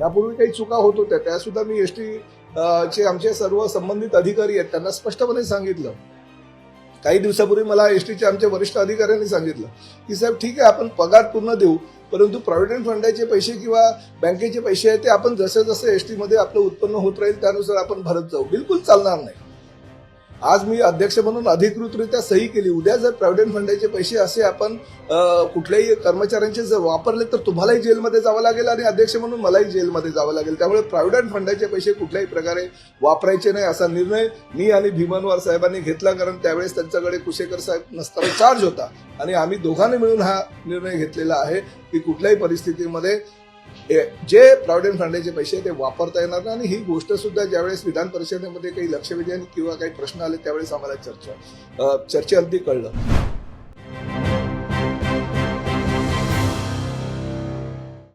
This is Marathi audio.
यापूर्वी काही चुका होत होत्या त्या सुद्धा मी एस टी चे आमचे सर्व संबंधित अधिकारी आहेत त्यांना स्पष्टपणे सांगितलं. काही दिवसापूर्वी मला एस टीच्या आमच्या वरिष्ठ अधिकाऱ्यांनी सांगितलं की साहेब ठीक आहे आपण पगार पूर्ण देऊ परंतु प्रॉव्हिडंट फंडाचे पैसे किंवा बँकेचे पैसे आहेत ते आपण जसं जसं एस टीमध्ये आपलं उत्पन्न होत राहील त्यानुसार आपण भरत जाऊ. बिलकुल चालणार नाही. आज मी अध्यक्ष म्हणून अधिकृतरित्या सही केली. उद्या जर प्रॉव्हिडंट फंडाचे पैसे असे आपण कुठल्याही कर्मचाऱ्यांचे जर वापरले तर तुम्हालाही जेलमध्ये जावं लागेल आणि अध्यक्ष म्हणून मलाही जेलमध्ये जावं लागेल. त्यामुळे प्रॉव्हिडंट फंडाचे पैसे कुठल्याही प्रकारे वापरायचे नाही असा निर्णय मी आणि भीमनवार साहेबांनी घेतला. कारण त्यावेळेस त्यांच्याकडे कुशेकर साहेब नसताना चार्ज होता. आणि आम्ही दोघांनी मिळून हा निर्णय घेतलेला आहे की कुठल्याही परिस्थितीमध्ये जे प्रॉव्हिडंट फंडाचे पैसे ते वापरता येणार नाही आणि ही गोष्ट सुद्धा ज्यावेळेस विधान परिषदेमध्ये काही लक्षवेधी आणि किंवा काही प्रश्न आले त्यावेळेस आम्हाला चर्चा चर्चे अगदी कळलं.